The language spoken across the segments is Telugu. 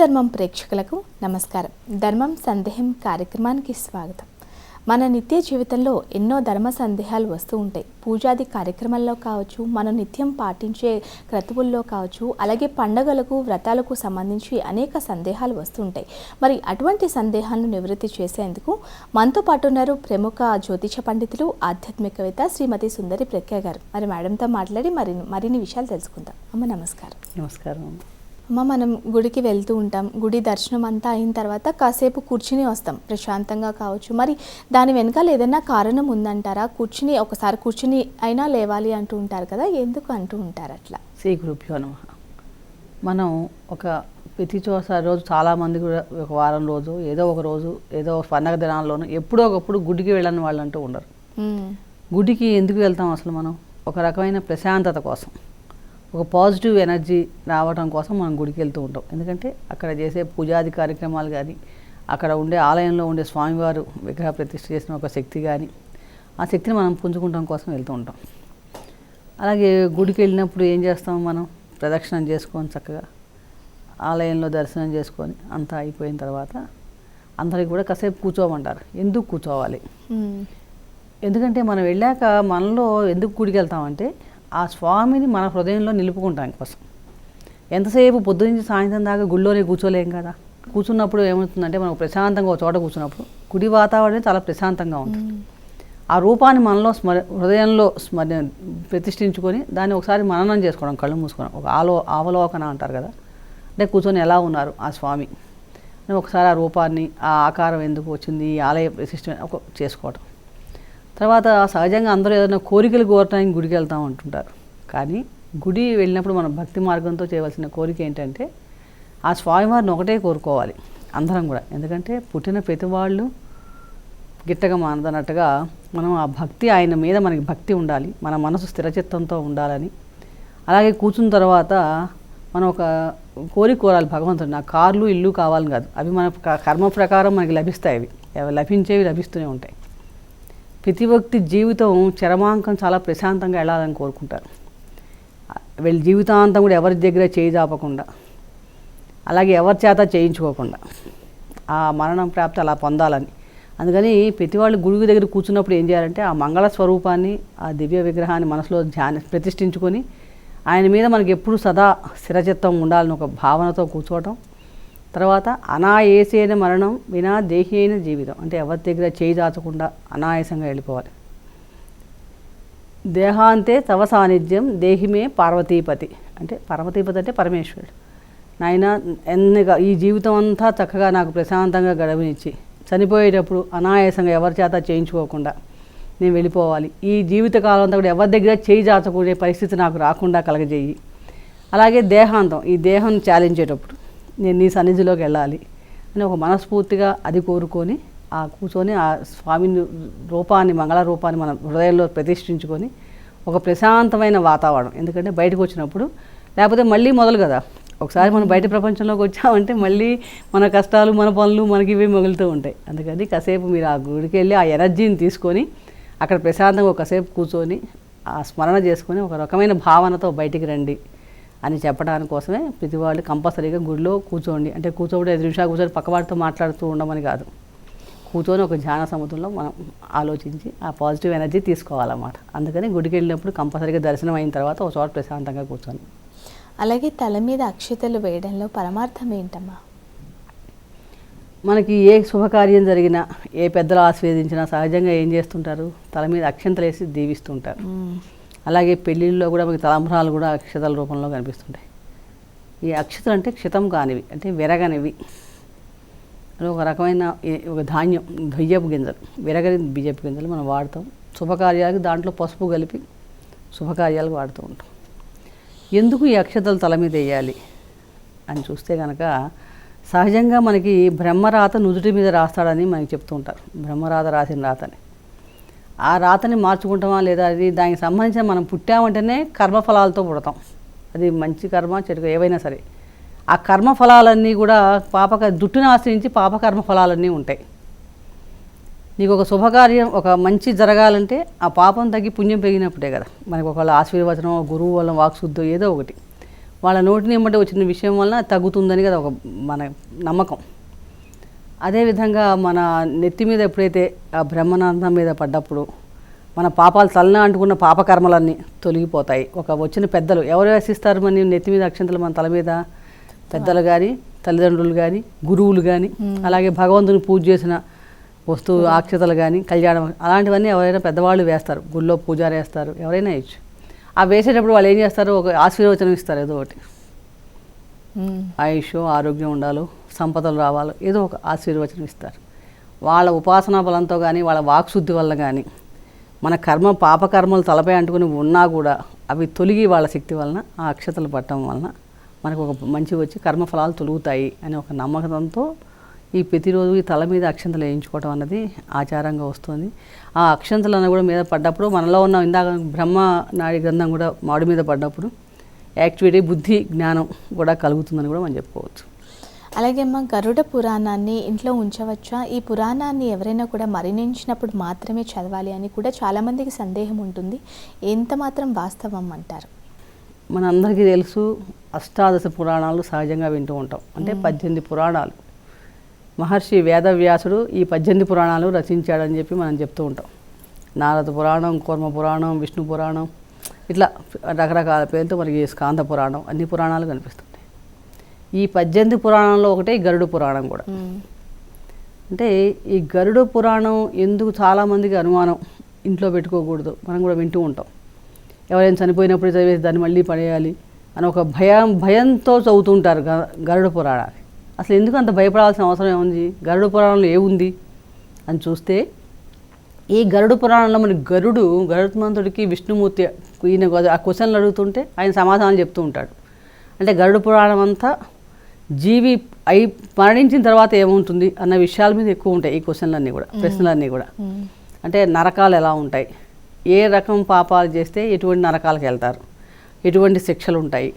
ధర్మం ప్రేక్షకులకు నమస్కారం. ధర్మం సందేహం కార్యక్రమానికి స్వాగతం. మన నిత్య జీవితంలో ఎన్నో ధర్మ సందేహాలు వస్తూ ఉంటాయి. పూజాది కార్యక్రమాల్లో కావచ్చు మనం నిత్యం పాటించే క్రతువుల్లో కావచ్చు అలాగే పండగలకు వ్రతాలకు సంబంధించి అనేక సందేహాలు వస్తుంటాయి మరి అటువంటి సందేహాలను నివృత్తి చేసేందుకు మనతో పాటు ఉన్నారు ప్రముఖ జ్యోతిష పండితులు ఆధ్యాత్మికవేత్త శ్రీమతి సుందరి ప్రఖ్య గారు. మరి మేడంతో మాట్లాడి మరి మరిన్ని విషయాలు తెలుసుకుందాం. అమ్మ నమస్కారం. నమస్కారం అమ్మ మనం గుడికి వెళ్తూ ఉంటాం. గుడి దర్శనం అంతా అయిన తర్వాత కాసేపు కూర్చుని వస్తాం. ప్రశాంతంగా కావచ్చు. మరి దాని వెనకాల ఏదైనా కారణం ఉందంటారా? కూర్చుని ఒకసారి కూర్చుని అయినా లేవాలి అంటూ ఉంటారు కదా? ఎందుకు అంటూ ఉంటారు అట్లా? శ్రీ గురుభ్యో నమ. మనం ఒక ప్రతి చోసారి రోజు చాలామంది కూడా ఒక వారం రోజు ఏదో ఒక రోజు ఏదో ఒక పండగ దినాల్లోనూ ఎప్పుడో ఒకప్పుడు గుడికి వెళ్ళని వాళ్ళు అంటూ ఉండరు. గుడికి ఎందుకు వెళ్తాం అసలు మనం? ఒక రకమైన ప్రశాంతత కోసం. ఒక పాజిటివ్ ఎనర్జీ రావడం కోసం మనం గుడికి వెళ్తూ ఉంటాం. ఎందుకంటే అక్కడ చేసే పూజాది కార్యక్రమాలు కానీ అక్కడ ఉండే ఆలయంలో ఉండే స్వామివారు విగ్రహ ప్రతిష్ఠ చేసిన ఒక శక్తి కానీ ఆ శక్తిని మనం పుంజుకుంటాం కోసం వెళ్తూ ఉంటాం. అలాగే గుడికి వెళ్ళినప్పుడు ఏం చేస్తాం మనం? ప్రదక్షిణం చేసుకొని చక్కగా ఆలయంలో దర్శనం చేసుకొని అంతా అయిపోయిన తర్వాత అందరికి కూడా కాసేపు కూర్చోమంటారు. ఎందుకు కూర్చోవాలి? ఎందుకంటే మనం వెళ్ళాక మనలో ఎందుకు గుడికి వెళ్తామంటే ఆ స్వామిని మన హృదయంలో నిలుపుకుంటాం కోసం ఎంతసేపు పొద్దునుంచి సాయంత్రం దాకా గుళ్ళోనే కూర్చోలేం కదా? కూర్చున్నప్పుడు ఏమవుతుందంటే మనం ప్రశాంతంగా ఒక చోట కూర్చున్నప్పుడు గుడి వాతావరణం చాలా ప్రశాంతంగా ఉంటుంది. ఆ రూపాన్ని మనలో స్మర హృదయంలో స్మర ప్రతిష్ఠించుకొని దాన్ని ఒకసారి మననం చేసుకోవడం కళ్ళు మూసుకోవడం ఒక ఆలో అవలోకన అంటారు కదా? అంటే కూర్చొని ఎలా ఉన్నారు ఆ స్వామి? ఒకసారి ఆ రూపాన్ని ఆ ఆకారం ఎందుకు వచ్చింది ఈ ఆలయ ప్రతిష్ఠ ఒక చేసుకోవడం తర్వాత సహజంగా అందరూ ఏదైనా కోరికలు కోరటానికి గుడికి వెళ్తాం అంటుంటారు. కానీ గుడి వెళ్ళినప్పుడు మనం భక్తి మార్గంతో చేయవలసిన కోరిక ఏంటంటే ఆ స్వామివారిని ఒకటే కోరుకోవాలి అందరం కూడా. ఎందుకంటే పుట్టిన ప్రతి వాళ్ళు గిట్టగా మానదన్నట్టుగా మనం ఆ భక్తి ఆయన మీద మనకి భక్తి ఉండాలి మన మనసు స్థిరచిత్తంతో ఉండాలని. అలాగే కూర్చున్న తర్వాత మనం ఒక కోరిక కోరాలి భగవంతుడు నాకు కార్లు ఇల్లు కావాలని కాదు. అవి మన క- కర్మ ప్రకారం మనకి లభిస్తాయి అవి అవి. లభించేవి లభిస్తూనే ఉంటాయి. ప్రతి వ్యక్తి జీవితం చరమాంకం చాలా ప్రశాంతంగా వెళ్ళాలని కోరుకుంటారు. వీళ్ళ జీవితాంతం కూడా ఎవరి దగ్గర చేయిజాపకుండా అలాగే ఎవరి చేత చేయించుకోకుండా ఆ మరణం ప్రాప్తి అలా పొందాలని. అందుకని ప్రతి వాళ్ళు గురువు దగ్గర కూర్చున్నప్పుడు ఏం చేయాలంటే ఆ మంగళ స్వరూపాన్ని ఆ దివ్య విగ్రహాన్ని మనసులో ధ్యాన ప్రతిష్ఠించుకొని ఆయన మీద మనకి ఎప్పుడు సదా స్థిరచిత్తం ఉండాలని ఒక భావనతో కూర్చోవటం తర్వాత అనాయాసేన మరణం వినా అయిన జీవితం. అంటే ఎవరి దగ్గర చేయి దాచకుండా అనాయాసంగా వెళ్ళిపోవాలి. దేహాంతే తవ సాన్నిధ్యం దేహిమే పార్వతీపతి. అంటే పార్వతీపతి అంటే పరమేశ్వరుడు. నాయన ఎన్నిగా ఈ జీవితం అంతా చక్కగా నాకు ప్రశాంతంగా గడవనిచ్చి చనిపోయేటప్పుడు అనాయాసంగా ఎవరి చేత చేయించుకోకుండా నేను వెళ్ళిపోవాలి. ఈ జీవితకాలం అంతా కూడా ఎవరి దగ్గర చేయి దాచకూడే పరిస్థితి నాకు రాకుండా కలగజేయి. అలాగే దేహాంతం. ఈ దేహం చాలించేటప్పుడు నేను నీ సన్నిధిలోకి వెళ్ళాలి అని ఒక మనస్ఫూర్తిగా అది కోరుకొని ఆ కూర్చొని ఆ స్వామిని రూపాన్ని మంగళ రూపాన్ని మన హృదయంలో ప్రతిష్ఠించుకొని ఒక ప్రశాంతమైన వాతావరణం. ఎందుకంటే బయటకు వచ్చినప్పుడు లేకపోతే మళ్ళీ మొదలు కదా. ఒకసారి మనం బయట ప్రపంచంలోకి వచ్చామంటే మళ్ళీ మన కష్టాలు మన పనులు మనకి ఇవి మిగులుతూ ఉంటాయి. అందుకని కాసేపు మీరు ఆ గుడికి వెళ్ళి ఆ ఎనర్జీని తీసుకొని అక్కడ ప్రశాంతంగా ఒకసేపు కూర్చొని ఆ స్మరణ చేసుకొని ఒక రకమైన భావనతో బయటికి రండి. అని చెప్పడానికి కోసమే ప్రతి వాళ్ళు కంపల్సరీగా గుడిలో కూర్చోండి. అంటే కూర్చోబడి ఐదు నిమిషాలు కూర్చొని పక్కవాడితో మాట్లాడుతూ ఉండమని కాదు. కూర్చొని ఒక ధ్యాన సముద్రంలో మనం ఆలోచించి ఆ పాజిటివ్ ఎనర్జీ తీసుకోవాలన్నమాట. అందుకని గుడికి వెళ్ళినప్పుడు కంపల్సరీగా దర్శనం అయిన తర్వాత ఒక చోట ప్రశాంతంగా కూర్చొని. అలాగే తల మీద అక్షతలు వేయడంలో పరమార్థం ఏంటమ్మా? మనకి ఏ శుభకార్యం జరిగినా ఏ పెద్దలు ఆస్వాదించినా సహజంగా ఏం చేస్తుంటారు? తల మీద అక్షంతలు వేసి దీవిస్తుంటారు అలాగే పెళ్ళిళ్ళలో కూడా మనకి తలంబరాలు కూడా అక్షతల రూపంలో కనిపిస్తుంటాయి. ఈ అక్షతలు అంటే క్షితం కానివి అంటే విరగనివి. ఒక రకమైన ఒక ధాన్యం దొయ్యపు గింజలు. విరగని బియ్యపు గింజలు మనం వాడతాం. శుభకార్యాలకు దాంట్లో పసుపు కలిపి శుభకార్యాలకు వాడుతూ ఉంటాం. ఎందుకు ఈ అక్షతలు తల మీద వేయాలి అని చూస్తే కనుక సహజంగా మనకి బ్రహ్మరాత నుదుటి మీద రాస్తాడని మనకి చెప్తూ ఉంటారు. బ్రహ్మరాత రాసిన రాతని. ఆ రాతని మార్చుకుంటామా లేదా అది దానికి సంబంధించిన మనం పుట్టామంటేనే కర్మఫలాలతో పుడతాం. అది మంచి కర్మ చెడు ఏవైనా సరే. ఆ కర్మఫలాలన్నీ కూడా పాపక జుట్టుని ఆశ్రయించి పాపకర్మ ఫలాలన్నీ ఉంటాయి. నీకు ఒక శుభకార్యం ఒక మంచి జరగాలంటే ఆ పాపం తగ్గి పుణ్యం పెరిగినప్పుడే కదా. మనకు ఒకవేళ ఆశీర్వచనం గురువు వల్ల వాక్శుద్ధం ఏదో ఒకటి. వాళ్ళ నోటిని ఏమంటే వచ్చిన విషయం వలన తగ్గుతుందని కదా ఒక మన నమ్మకం. అదేవిధంగా మన నెత్తి మీద ఎప్పుడైతే ఆ బ్రహ్మనాథం మీద పడ్డప్పుడు మన పాపాలు తలన అంటుకున్న పాపకర్మలన్నీ తొలగిపోతాయి. ఒక వచ్చిన పెద్దలు ఎవరు వేసిస్తారు మన నెత్తి మీద అక్షంతలు మన తల మీద? పెద్దలు కానీ తల్లిదండ్రులు కానీ గురువులు కానీ అలాగే భగవంతుని పూజ చేసిన వస్తువు అక్షతలు కానీ కళ్యాణం అలాంటివన్నీ ఎవరైనా పెద్దవాళ్ళు వేస్తారు. గుళ్ళో పూజారి వేస్తారు. ఎవరైనా వేయచ్చు. ఆ వేసేటప్పుడు వాళ్ళు ఏం చేస్తారు? ఒక ఆశీర్వచనం ఇస్తారు ఏదో ఒకటి. ఆయుష్ ఆరోగ్యం ఉండాలో సంపదలు రావాలో ఏదో ఒక ఆశీర్వచనం ఇస్తారు. వాళ్ళ ఉపాసనా బలంతో కానీ వాళ్ళ వాక్శుద్ధి వల్ల కానీ మన కర్మ పాపకర్మలు తలపై అంటుకుని ఉన్నా కూడా అవి తొలగి వాళ్ళ శక్తి వలన ఆ అక్షతలు పట్టడం వలన మనకు ఒక మంచి వచ్చి కర్మఫలాలు తొలుగుతాయి అనే ఒక నమ్మకంతో ఈ ప్రతిరోజు ఈ తల మీద అక్షంతలు వేయించుకోవడం అన్నది ఆచారంగా వస్తుంది. ఆ అక్షంతలను కూడా మీద పడ్డప్పుడు మనలో ఉన్న ఇందాక బ్రహ్మ నాడి గ్రంథం కూడా మాడి మీద పడ్డప్పుడు యాక్టివిటీ బుద్ధి జ్ఞానం కూడా కలుగుతుందని కూడా మనం చెప్పుకోవచ్చు. అలాగే అమ్మ గరుడ పురాణాన్ని ఇంట్లో ఉంచవచ్చా? ఈ పురాణాన్ని ఎవరైనా కూడా మరణించినప్పుడు మాత్రమే చదవాలి అని కూడా చాలామందికి సందేహం ఉంటుంది. ఎంత మాత్రం వాస్తవం అంటారు? మనందరికీ తెలుసు అష్టాదశ పురాణాలు సహజంగా వింటూ ఉంటాం. అంటే పద్దెనిమిది పురాణాలు. మహర్షి వేదవ్యాసుడు ఈ పద్దెనిమిది పురాణాలు రచించాడని చెప్పి మనం చెప్తూ ఉంటాం. నారద పురాణం కూర్మ పురాణం విష్ణు పురాణం ఇట్లా రకరకాల పేర్లతో మనకి స్కాంద పురాణం అన్ని పురాణాలు కనిపిస్తుంటాయి. ఈ పద్దెనిమిది పురాణంలో ఒకటే గరుడు పురాణం కూడా. అంటే ఈ గరుడ పురాణం ఎందుకు చాలామందికి అనుమానం ఇంట్లో పెట్టుకోకూడదు? మనం కూడా వింటూ ఉంటాం. ఎవరైనా చనిపోయినప్పుడు చదివేసి దాన్ని మళ్ళీ పడేయాలి అని ఒక భయం భయంతో చదువుతుంటారు గ- గరుడ పురాణాన్ని. అసలు ఎందుకు అంత భయపడాల్సిన అవసరం ఏముంది? గరుడ పురాణంలో ఏముంది? అని చూస్తే ఈ గరుడ పురాణంలో మన గరుడు గరుత్మంతుడికి విష్ణుమూర్తి ఈయన ఆ క్వశ్చన్లు అడుగుతుంటే ఆయన సమాధానాలు చెప్తూ ఉంటాడు. అంటే గరుడ పురాణం అంతా జీవి అయి మరణించిన తర్వాత ఏముంటుంది అన్న విషయాల మీద ఎక్కువ ఉంటాయి ఈ క్వశ్చన్లన్నీ కూడా ప్రశ్నలన్నీ కూడా. అంటే నరకాలు ఎలా ఉంటాయి? ఏ రకం పాపాలు చేస్తే ఎటువంటి నరకాలకు వెళ్తారు? ఎటువంటి శిక్షలు ఉంటాయి?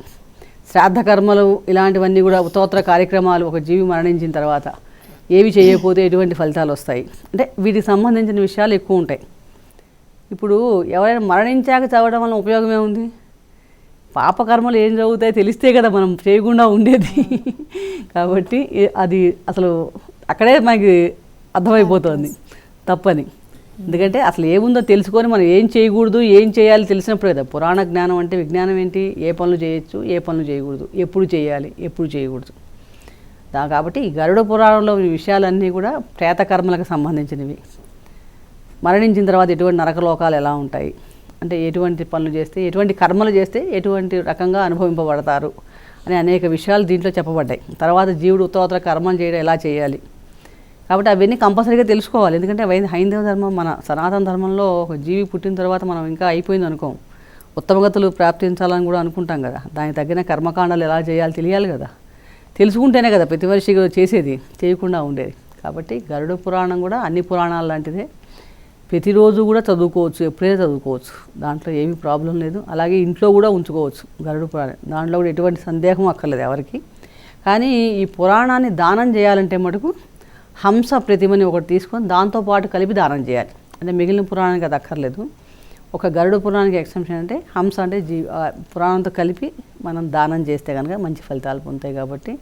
శ్రాద్ధ కర్మలు ఇలాంటివన్నీ కూడా ఉత్తోత్తర కార్యక్రమాలు ఒక జీవి మరణించిన తర్వాత ఏవి చేయకపోతే ఎటువంటి ఫలితాలు వస్తాయి? అంటే వీటికి సంబంధించిన విషయాలు ఎక్కువ ఉంటాయి. ఇప్పుడు ఎవరైనా మరణించాక చదవడం వల్ల ఉపయోగం ఏముంది? పాపకర్మలు ఏం జరుగుతాయో తెలిస్తే కదా మనం చేయకుండా ఉండేది. కాబట్టి అది అసలు అక్కడే మనకి అర్థమైపోతుంది. తప్పని. ఎందుకంటే అసలు ఏముందో తెలుసుకొని మనం ఏం చేయకూడదు ఏం చేయాలి తెలిసినప్పుడు కదా. పురాణ జ్ఞానం అంటే విజ్ఞానం ఏంటి? ఏ పనులు చేయొచ్చు ఏ పనులు చేయకూడదు. ఎప్పుడు చేయాలి ఎప్పుడు చేయకూడదు. కాబట్టి ఈ గరుడ పురాణంలో ఈ విషయాలన్నీ కూడా ప్రేతకర్మలకు సంబంధించినవి. మరణించిన తర్వాత ఎటువంటి నరకలోకాలు ఎలా ఉంటాయి? అంటే ఎటువంటి పనులు చేస్తే ఎటువంటి కర్మలు చేస్తే ఎటువంటి రకంగా అనుభవింపబడతారు అనే అనేక విషయాలు దీంట్లో చెప్పబడ్డాయి. తర్వాత జీవుడు ఉత్తరోత్తర కర్మలు చేయడం ఎలా చేయాలి? కాబట్టి అవన్నీ కంపల్సరీగా తెలుసుకోవాలి. ఎందుకంటే హైందవ ధర్మం మన సనాతన ధర్మంలో ఒక జీవి పుట్టిన తర్వాత మనం ఇంకా అయిపోయింది అనుకోం. ఉత్తమగతులు ప్రాప్తించాలని కూడా అనుకుంటాం కదా. దానికి తగిన కర్మకాండాలు ఎలా చేయాలి తెలియాలి కదా. తెలుసుకుంటేనే కదా ప్రతి మనిషి చేసేది చేయకుండా ఉండేది. కాబట్టి గరుడ పురాణం కూడా అన్ని పురాణాలు లాంటిదే. ప్రతిరోజు కూడా చదువుకోవచ్చు ఎప్పుడైనా చదువుకోవచ్చు. దాంట్లో ఏమీ ప్రాబ్లం లేదు. అలాగే ఇంట్లో కూడా ఉంచుకోవచ్చు గరుడ పురాణం. దాంట్లో కూడా ఎటువంటి సందేహం అక్కర్లేదు ఎవరికి. కానీ ఈ పురాణాన్ని దానం చేయాలంటే మటుకు హంస ప్రతిమని ఒకటి తీసుకొని దాంతోపాటు కలిపి దానం చేయాలి. అంటే మిగిలిన పురాణానికి అది అక్కర్లేదు. ఒక గరుడ పురాణానికి ఎక్సెంప్షన్ అంటే హంస అంటే జీ పురాణంతో కలిపి మనం దానం చేస్తే కనుక మంచి ఫలితాలు పొందుతాయి కాబట్టి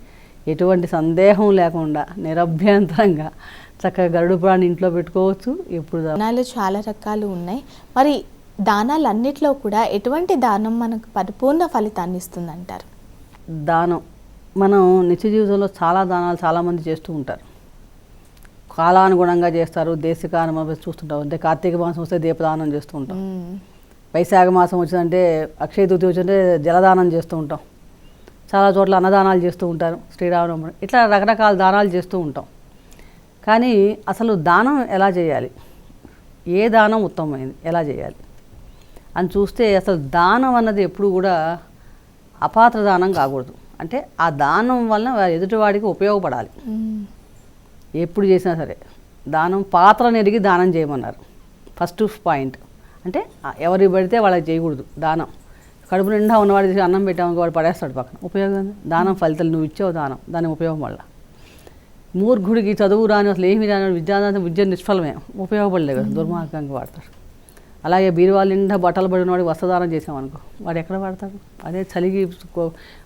ఎటువంటి సందేహం లేకుండా నిరభ్యంతరంగా చక్కగా గరుడ పురాణం ఇంట్లో పెట్టుకోవచ్చు. ఎప్పుడు దానాలు చాలా రకాలు ఉన్నాయి. మరి దానాలన్నిట్లో కూడా ఎటువంటి దానం మనకు పరిపూర్ణ ఫలితాన్ని ఇస్తుంది అంటారు దానం. మనం నిత్య జీవితంలో చాలా దానాలు చాలామంది చేస్తూ ఉంటారు. కాలానుగుణంగా చేస్తారు దేశికానుమ చూస్తుంటాం. అంటే కార్తీక మాసం వస్తే దీపదానం చేస్తూ ఉంటాం. వైశాఖ మాసం వచ్చిందంటే అక్షయ తృతీయ వచ్చిందంటే జలదానం చేస్తూ ఉంటాం. చాలా చోట్ల అన్నదానాలు చేస్తూ ఉంటారు శ్రీరామనవమి. ఇట్లా రకరకాల దానాలు చేస్తూ ఉంటాం. కానీ అసలు దానం ఎలా చేయాలి? ఏ దానం ఉత్తమమైంది? ఎలా చేయాలి? అని చూస్తే అసలు దానం అన్నది ఎప్పుడు కూడా అపాత్ర దానం కాకూడదు. అంటే ఆ దానం వలన ఎదుటివాడికి ఉపయోగపడాలి. ఎప్పుడు చేసినా సరే దానం పాత్రను ఎరిగి దానం చేయమన్నారు. ఫస్ట్ పాయింట్ అంటే ఆ ఎవరి పడితే వాళ్ళకి చేయకూడదు దానం. కడుపు నిండా ఉన్నవాడు తీసి అన్నం పెట్టామనుకో వాడు పడేస్తాడు పక్కన. ఉపయోగం? దానం ఫలితాలు నువ్వు ఇచ్చావు దానం. దాని ఉపయోగం వల్ల. మూర్ఖుడికి చదువు రాని అసలు ఏమి రాని విద్యాదానం విద్య నిష్ఫలమే. ఉపయోగపడలేదు కదా దుర్మార్గంగా వాడతాడు అలాగే బీరువాళ్ళ నిండా బట్టలు పడిన వాడికి వస్త్రదానం చేసామనుకో వాడు ఎక్కడ పడతాడు అదే చలిగి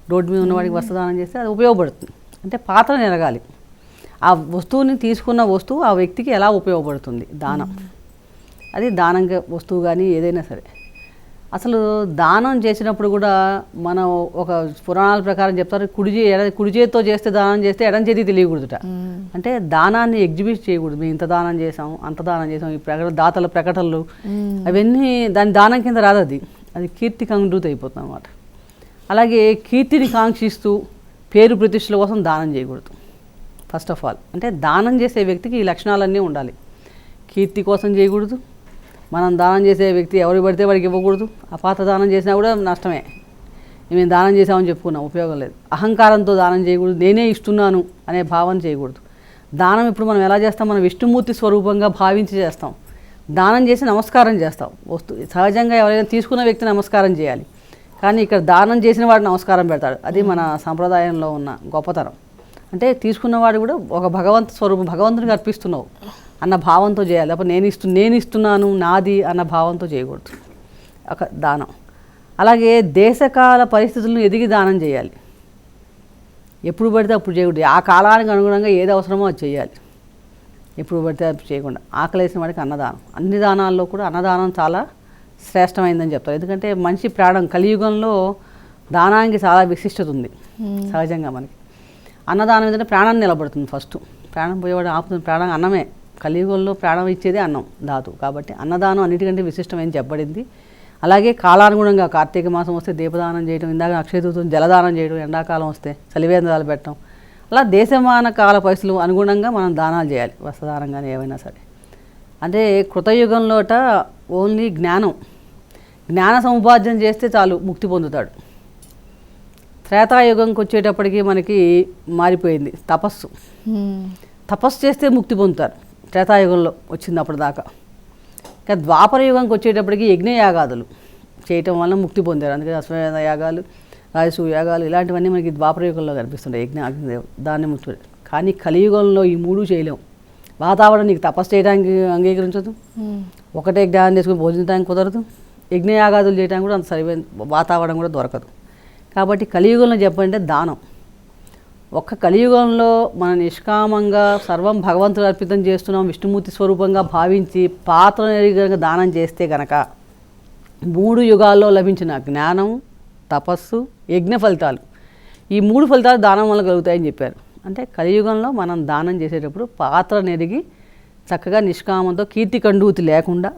రోడ్డు మీద ఉన్నవాడికి వస్త్రదానం చేస్తే అది ఉపయోగపడుతుంది. అంటే పాత్ర ఎరగాలి. ఆ వస్తువుని తీసుకున్న వస్తువు ఆ వ్యక్తికి ఎలా ఉపయోగపడుతుంది? దానం. అది దానంగా వస్తువు కానీ ఏదైనా సరే. అసలు దానం చేసినప్పుడు కూడా మనం ఒక పురాణాల ప్రకారం చెప్తారు కుడి ఎడ కుడి చేతితో చేస్తే దానం చేస్తే ఎడం చేతి తెలియకూడదుట. అంటే దానాన్ని ఎగ్జిబిట్ చేయకూడదు. మేము ఇంత దానం చేసాం అంత దానం చేసాం ఈ ప్రకట దాతల ప్రకటనలు. అవన్నీ దాని దానం కింద రాదు అది. అది కీర్తి కంగుత అయిపోతుంది అనమాట అలాగే కీర్తిని కాంక్షిస్తూ పేరు ప్రతిష్టల కోసం దానం చేయకూడదు. First of all. అంటే దానం చేసే వ్యక్తికి ఈ లక్షణాలన్నీ ఉండాలి. కీర్తి కోసం చేయకూడదు. మనం దానం చేసే వ్యక్తి ఎవరు పడితే వాడికి ఇవ్వకూడదు. అపాత్ర దానం చేసినా కూడా నష్టమే. మేము దానం చేసామని చెప్పుకున్నాం ఉపయోగం లేదు. అహంకారంతో దానం చేయకూడదు. నేనే ఇస్తున్నాను అనే భావన చేయకూడదు. దానం ఇప్పుడు మనం ఎలా చేస్తాం? మనం విష్ణుమూర్తి స్వరూపంగా భావించి చేస్తాం. దానం చేసి నమస్కారం చేస్తాం. వస్తు సహజంగా ఎవరైనా తీసుకున్న వ్యక్తి నమస్కారం చేయాలి. కానీ ఇక్కడ దానం చేసిన వాడు నమస్కారం పెడతాడు. అది మన సంప్రదాయంలో ఉన్న గొప్పతనం. అంటే తీసుకున్నవాడు కూడా ఒక భగవంతు స్వరూపం భగవంతునికి అర్పిస్తున్నావు అన్న భావంతో చేయాలి. అప్పుడు నేను ఇస్తు నేను ఇస్తున్నాను నాది అన్న భావంతో చేయకూడదు. ఒక దానం. అలాగే దేశకాల పరిస్థితులను ఎదిగి దానం చేయాలి. ఎప్పుడు పడితే అప్పుడు చేయకూడదు. ఆ కాలానికి అనుగుణంగా ఏది అవసరమో అది చేయాలి. ఎప్పుడు పడితే అది చేయకుండా. ఆకలేసిన వాడికి అన్నదానం. అన్ని దానాల్లో కూడా అన్నదానం చాలా శ్రేష్టమైందని చెప్తారు. ఎందుకంటే మనిషి ప్రాణం కలియుగంలో దానానికి చాలా విశిష్టత ఉంది. సహజంగా మనకి. అన్నదానం ఏంటంటే ప్రాణం నిలబడుతుంది ఫస్ట్. ప్రాణం పోయేవాడు ఆపుతుంది. ప్రాణం అన్నమే. కలియుగంలో ప్రాణం ఇచ్చేది అన్నం ధాతు. కాబట్టి అన్నదానం అన్నిటికంటే విశిష్టమైన చెప్పబడింది. అలాగే కాలానుగుణంగా కార్తీక మాసం వస్తే దీపదానం చేయడం ఇందాక అక్షయతూతం జలదానం చేయడం ఎండాకాలం వస్తే చలివేంద్రాలు పెట్టడం. అలా దేశమాన కాల పరిస్థితులు అనుగుణంగా మనం దానాలు చేయాలి. వస్త్రదానం కానీ ఏవైనా సరే. అంటే కృతయుగంలోట ఓన్లీ జ్ఞానం. జ్ఞాన సముపార్జన చేస్తే చాలు ముక్తి పొందుతాడు. త్రేతాయుగంకి వచ్చేటప్పటికి మనకి మారిపోయింది తపస్సు. తపస్సు చేస్తే ముక్తి పొందుతారు. త్రేతాయుగంలో వచ్చింది అప్పుడు దాకా. ఇంకా ద్వాపర యుగంకి వచ్చేటప్పటికి యజ్ఞయాగాదులు చేయటం వల్ల ముక్తి పొందారు. అందుకే అశ్వమేధ యాగాలు రాజసూ యాగాలు ఇలాంటివన్నీ మనకి ద్వాపర యుగంలో కనిపిస్తుంటాయి. యజ్ఞ అగ్నిదేవ్ దాన్ని ముక్తి. కానీ కలియుగంలో ఈ మూడు చేయలేం. వాతావరణం నీకు తపస్సు చేయడానికి అంగీకరించదు. ఒకటే జ్ఞానం చేసుకుని భోజించడానికి కుదరదు. యజ్ఞయాగాదులు చేయడానికి కూడా అంత సరిపోయిన వాతావరణం కూడా దొరకదు. కాబట్టి కలియుగంలో చెప్పంటే దానం. ఒక్క కలియుగంలో మన నిష్కామంగా సర్వం భగవంతుడు అర్పితం చేస్తున్నాం విష్ణుమూర్తి స్వరూపంగా భావించి పాత్ర కనుక దానం చేస్తే గనక మూడు యుగాల్లో లభించిన జ్ఞానం తపస్సు యజ్ఞ ఫలితాలు. ఈ మూడు ఫలితాలు దానం వల్ల కలుగుతాయని చెప్పారు. అంటే కలియుగంలో మనం దానం చేసేటప్పుడు పాత్ర నెరిగి చక్కగా నిష్కామంతో కీర్తి కండూతి లేకుండా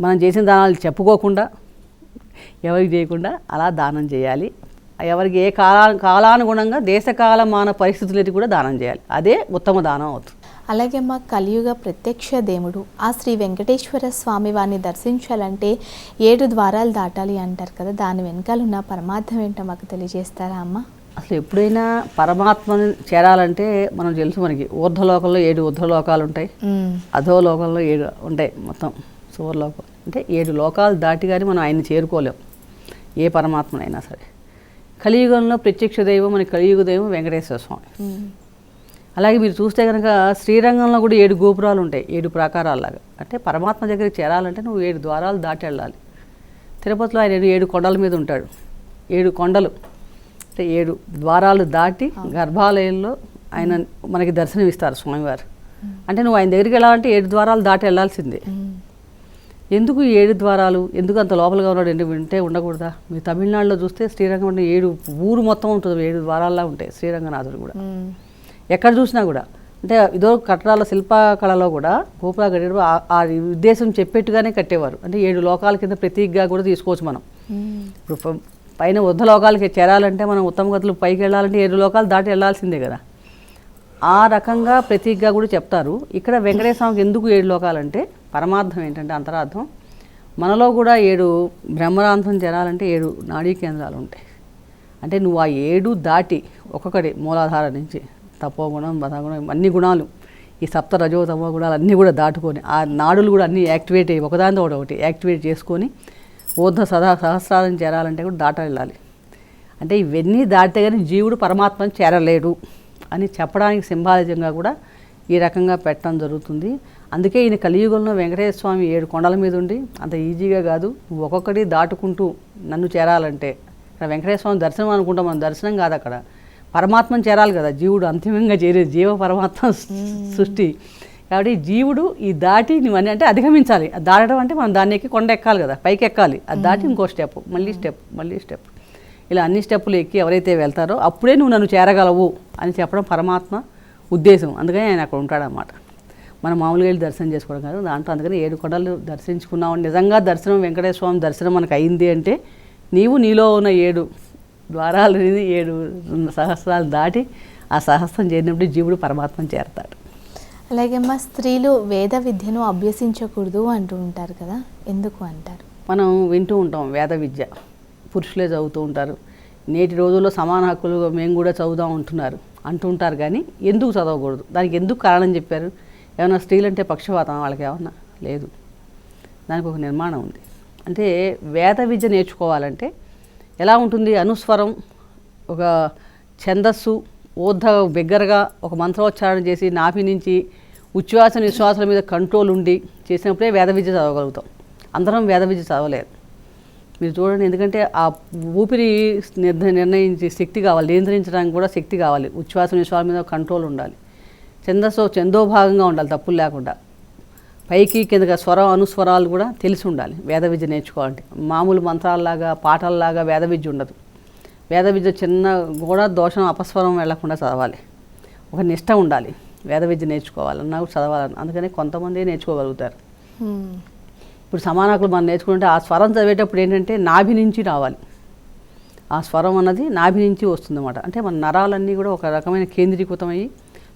మనం చేసిన దానాలు చెప్పుకోకుండా ఎవరికి చేయకుండా అలా దానం చేయాలి. ఎవరికి ఏ కాలా కాలానుగుణంగా దేశకాలమాన పరిస్థితులకి కూడా దానం చేయాలి. అదే ఉత్తమ దానం అవుతుంది. అలాగే మా కలియుగ ప్రత్యక్ష దేవుడు ఆ శ్రీ వెంకటేశ్వర స్వామి వారిని దర్శించాలంటే ఏడు ద్వారాలు దాటాలి అంటారు కదా. దాని వెనకాల ఉన్న పరమార్థం ఏంటో మాకు తెలియజేస్తారా అమ్మ? అసలు ఎప్పుడైనా పరమాత్మని చేరాలంటే మనం తెలుసు మనకి. ఊర్ధ్వలోకంలో ఏడు ఊర్ధ్వలోకాలు ఉంటాయి. మ్మ్. అధో లోకంలో ఏడు ఉంటాయి మొత్తం సువర్లోకం. అంటే ఏడు లోకాలు దాటి కానీ మనం ఆయన్ని చేరుకోలేం. ఏ పరమాత్మనైనా సరే. కలియుగంలో ప్రత్యక్ష దైవం మన కలియుగ దైవం వెంకటేశ్వర స్వామి. అలాగే మీరు చూస్తే కనుక శ్రీరంగంలో కూడా ఏడు గోపురాలు ఉంటాయి ఏడు ప్రాకారాల్లాగా. అంటే పరమాత్మ దగ్గరికి చేరాలంటే నువ్వు ఏడు ద్వారాలు దాటి వెళ్ళాలి. తిరుపతిలో ఆయన ఏడు కొండల మీద ఉంటాడు. ఏడు కొండలు. అంటే ఏడు ద్వారాలు దాటి గర్భాలయంలో ఆయన మనకి దర్శనం ఇస్తారు స్వామివారు అంటే నువ్వు ఆయన దగ్గరికి వెళ్ళాలంటే ఏడు ద్వారాలు దాటి వెళ్ళాల్సిందే. ఎందుకు ఏడు ద్వారాలు? ఎందుకు అంత లోపలగా ఉన్నాడు? ఎందుకు వింటే ఉండకూడదా? మీ తమిళనాడులో చూస్తే శ్రీరంగం అంటే ఏడు ఊరు మొత్తం ఉంటుంది. ఏడు ద్వారాల్లా ఉంటాయి శ్రీరంగనాథుడు కూడా. ఎక్కడ చూసినా కూడా. అంటే ఇదో కట్టడాల శిల్పకళలో కూడా గోపురా కట్టేటప్పుడు ఆ- ఉద్దేశం చెప్పేట్టుగానే కట్టేవారు. అంటే ఏడు లోకాల కింద ప్రతీకగా కూడా తీసుకోవచ్చు మనం. ఇప్పుడు పైన ఉద్ధ లోకాలకి చేరాలంటే మనం ఉత్తమ గతులు పైకి వెళ్ళాలంటే ఏడు లోకాలు దాటి వెళ్ళాల్సిందే కదా. ఆ రకంగా ప్రతీకగా కూడా చెప్తారు. ఇక్కడ వెంకటేశ్వర స్వామికి ఎందుకు ఏడు లోకాలంటే పరమార్థం ఏంటంటే అంతరార్థం. మనలో కూడా ఏడు బ్రహ్మరాంతం చేరాలంటే ఏడు నాడీ కేంద్రాలు ఉంటాయి అంటే నువ్వు ఆ ఏడు దాటి ఒక్కొక్కటి మూలాధార నుంచి తపోగుణం బధగుణం అన్ని గుణాలు ఈ సప్త రజో తమో గుణాలు అన్నీ కూడా దాటుకొని ఆ నాడులు కూడా అన్నీ యాక్టివేట్ అయ్యి ఒకదానితో ఒకటి ఒకటి యాక్టివేట్ చేసుకొని ఊర్ధ సదా సహస్రాలను చేరాలంటే కూడా దాట వెళ్ళాలి అంటే ఇవన్నీ దాటితే కానీ జీవుడు పరమాత్మను చేరలేడు అని చెప్పడానికి సింబాలిజంగా కూడా ఈ రకంగా పెట్టడం జరుగుతుంది. అందుకే ఈయన కలియుగంలో వెంకటేశ్వర స్వామి ఏడు కొండల మీద ఉండి అంత ఈజీగా కాదు నువ్వు ఒక్కొక్కటి దాటుకుంటూ నన్ను చేరాలంటే. ఇక్కడ వెంకటేశ్వర స్వామి దర్శనం అనుకుంటాం మనం దర్శనం కాదు అక్కడ. పరమాత్మను చేరాలి కదా జీవుడు అంతిమంగా చేరే జీవ పరమాత్మ సృష్టి. కాబట్టి జీవుడు ఈ దాటి నువ్వని అంటే అధిగమించాలి. దాటడం అంటే మనం దాన్ని ఎక్కి కొండ ఎక్కాలి కదా పైకి ఎక్కాలి. అది దాటి ఇంకో స్టెప్ మళ్ళీ స్టెప్ మళ్ళీ స్టెప్. ఇలా అన్ని స్టెప్పులు ఎక్కి ఎవరైతే వెళ్తారో అప్పుడే నువ్వు నన్ను చేరగలవు అని చెప్పడం పరమాత్మ ఉద్దేశం. అందుకని ఆయన అక్కడ ఉంటాడనమాట మనం మామూలుగా వెళ్ళి దర్శనం చేసుకోవడం కాదు. దాంట్లో అందుకని ఏడు కొండలు దర్శించుకున్నాం నిజంగా దర్శనం వెంకటేశ్వర స్వామి దర్శనం మనకు అయింది అంటే నీవు నీలో ఉన్న ఏడు ద్వారాలని ఏడు సహస్రాలు దాటి ఆ సహస్రం చేరినప్పుడు జీవుడు పరమాత్మను చేరతాడు. అలాగే మా స్త్రీలు వేద విద్యను అభ్యసించకూడదు అంటూ ఉంటారు కదా? ఎందుకు అంటారు? మనం వింటూ ఉంటాం వేద విద్య. పురుషులే చదువుతూ ఉంటారు. నేటి రోజుల్లో సమాన హక్కులు మేము కూడా చదువుదాం అంటున్నారు. అంటుంటారు కానీ ఎందుకు చదవకూడదు? దానికి ఎందుకు కారణం చెప్పారు? ఏమైనా స్త్రీలంటే పక్షపాతం వాళ్ళకి ఏమన్నా లేదు. దానికి ఒక నిర్మాణం ఉంది. అంటే వేద విద్య నేర్చుకోవాలంటే ఎలా ఉంటుంది? అనుస్వరం ఒక ఛందస్సు ఊర్ధ బిగ్గరగా ఒక మంత్రోచ్చారణ చేసి నాభి నుంచి ఉచ్ఛ్వాస నిశ్వాసాల మీద కంట్రోల్ ఉండి చేసినప్పుడే వేద విద్య చదవగలుగుతాం. అందరం వేద విద్య చదవలేదు. మీరు చూడండి ఎందుకంటే ఆ ఊపిరి నిర్ణయించే శక్తి కావాలి నియంత్రించడానికి కూడా శక్తి కావాలి. ఉచ్ఛ్వాస నిశ్వాసాల మీద కంట్రోల్ ఉండాలి. ఛందస్సు చందోభాగంగా ఉండాలి తప్పులు లేకుండా. పైకి కిందగా స్వరం అనుస్వరాలు కూడా తెలిసి ఉండాలి. వేద విద్య నేర్చుకోవాలంటే. మామూలు మంత్రాల్లాగా పాటల్లాగా వేద విద్య ఉండదు. వేద విద్య చిన్న కూడా దోషం అపస్వరం వెళ్ళకుండా చదవాలి. ఒక నిష్ట ఉండాలి. వేద విద్య నేర్చుకోవాలన్నా కూడా చదవాలని అందుకని కొంతమంది నేర్చుకోగలుగుతారు. ఇప్పుడు సమానాకులు మనం నేర్చుకుంటే ఆ స్వరం చదివేటప్పుడు ఏంటంటే నాభి నుంచి రావాలి. ఆ స్వరం అన్నది నాభి నుంచి వస్తుందన్నమాట. అంటే మన నరాలన్నీ కూడా ఒక రకమైన కేంద్రీకృతమయ్యి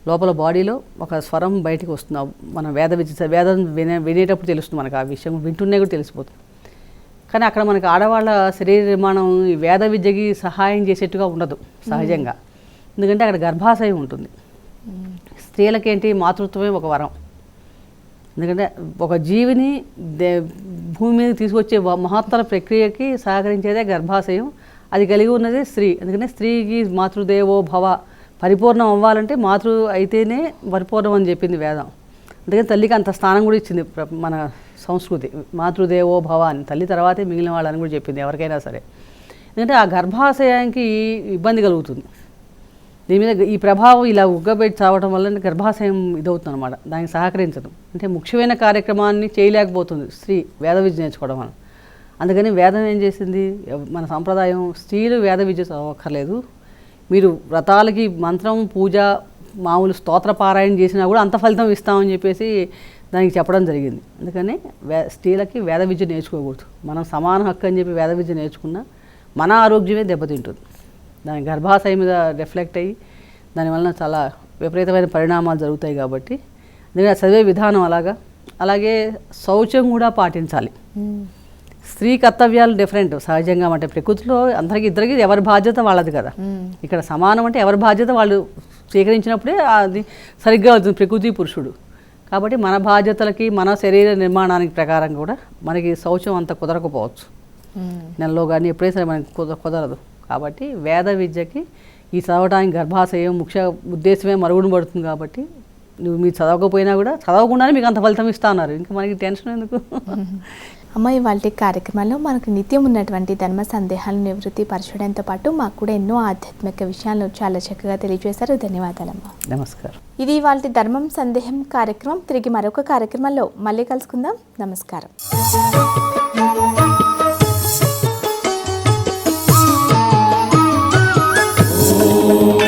లోపల బాడీలో ఒక స్వరం బయటికి వస్తుంది. మన వేద విద్య వేదం వినే వినేటప్పుడు తెలుస్తుంది మనకు. ఆ విషయం వింటున్నే కూడా తెలిసిపోతుంది. కానీ అక్కడ మనకి ఆడవాళ్ళ శరీర నిర్మాణం ఈ వేద విద్యకి సహాయం చేసేట్టుగా ఉండదు సహజంగా. ఎందుకంటే అక్కడ గర్భాశయం ఉంటుంది. స్త్రీలకేంటి? మాతృత్వమే ఒక వరం. ఎందుకంటే ఒక జీవిని దే భూమి మీద తీసుకొచ్చే మహత్తర ప్రక్రియకి సహకరించేదే గర్భాశయం. అది కలిగి ఉన్నదే స్త్రీ. ఎందుకంటే స్త్రీకి మాతృదేవో భవ పరిపూర్ణం అవ్వాలంటే మాతృ అయితేనే పరిపూర్ణం అని చెప్పింది వేదం. అందుకని తల్లికి అంత స్థానం కూడా ఇచ్చింది మన సంస్కృతి మాతృదేవో భవ అని. తల్లి తర్వాతే మిగిలిన వాళ్ళని కూడా చెప్పింది ఎవరికైనా సరే. ఎందుకంటే ఆ గర్భాశయానికి ఇబ్బంది కలుగుతుంది. దీని మీద ఈ ప్రభావం ఇలా ఉగ్గబెట్టి చావడం వల్ల గర్భాశయం ఇదవుతుంది అనమాట దానికి సహకరించదు. అంటే ముఖ్యమైన కార్యక్రమాన్ని చేయలేకపోతుంది స్త్రీ వేద విద్య నేర్చుకోవడం వల్ల. అందుకని వేదం ఏం చేసింది? మన సంప్రదాయం స్త్రీలు వేద విద్య చదవక్కర్లేదు. మీరు వ్రతాలకి మంత్రం పూజ మామూలు స్తోత్ర పారాయణ చేసినా కూడా అంత ఫలితం ఇస్తామని చెప్పేసి దానికి చెప్పడం జరిగింది. అందుకని వే స్త్రీలకి వేద విద్య నేర్చుకోకూడదు. మనం సమాన హక్కు అని చెప్పి వేద విద్య నేర్చుకున్నా మన ఆరోగ్యమే దెబ్బతింటుంది. దాని గర్భాశయం మీద రిఫ్లెక్ట్ అయ్యి దానివలన చాలా విపరీతమైన పరిణామాలు జరుగుతాయి కాబట్టి అందుకని ఆ చదివే విధానం అలాగా. అలాగే శౌచం కూడా పాటించాలి. స్త్రీ కర్తవ్యాలు డిఫరెంట్ సహజంగా అంటే ప్రకృతిలో అందరికి ఇద్దరికి ఎవరి బాధ్యత వాళ్ళది కదా. హ్మ్. ఇక్కడ సమానం అంటే ఎవరి బాధ్యత వాళ్ళు స్వీకరించినప్పుడే అది సరిగ్గా అవుతుంది. ప్రకృతి పురుషుడు. కాబట్టి మన బాధ్యతలకి మన శరీర నిర్మాణానికి ప్రకారం కూడా మనకి శౌచం అంత కుదరకపోవచ్చు. హ్మ్. నెలలో కానీ ఎప్పుడైనా సరే మనకి కుద కుదరదు. కాబట్టి వేద విద్యకి ఈ చదవడానికి గర్భాశయం ముఖ్య ఉద్దేశమే మరుగున పడుతుంది కాబట్టి నువ్వు మీరు చదవకపోయినా కూడా చదవకుండానే మీకు అంత ఫలితం ఇస్తా అన్నారు. ఇంకా మనకి టెన్షన్ ఎందుకు? అమ్మ ఇవాళ కార్యక్రమంలో మనకు నిత్యం ఉన్నటువంటి ధర్మ సందేహాలను నివృత్తి పరచడంతో పాటు మాకు కూడా ఎన్నో ఆధ్యాత్మిక విషయాలను చాలా చక్కగా తెలియజేశారు. ధన్యవాదాలమ్మ. నమస్కారం. ఇది ఇవాళ ధర్మం సందేహం కార్యక్రమం. తిరిగి మరొక కార్యక్రమంలో మళ్ళీ కలుసుకుందాం. నమస్కారం.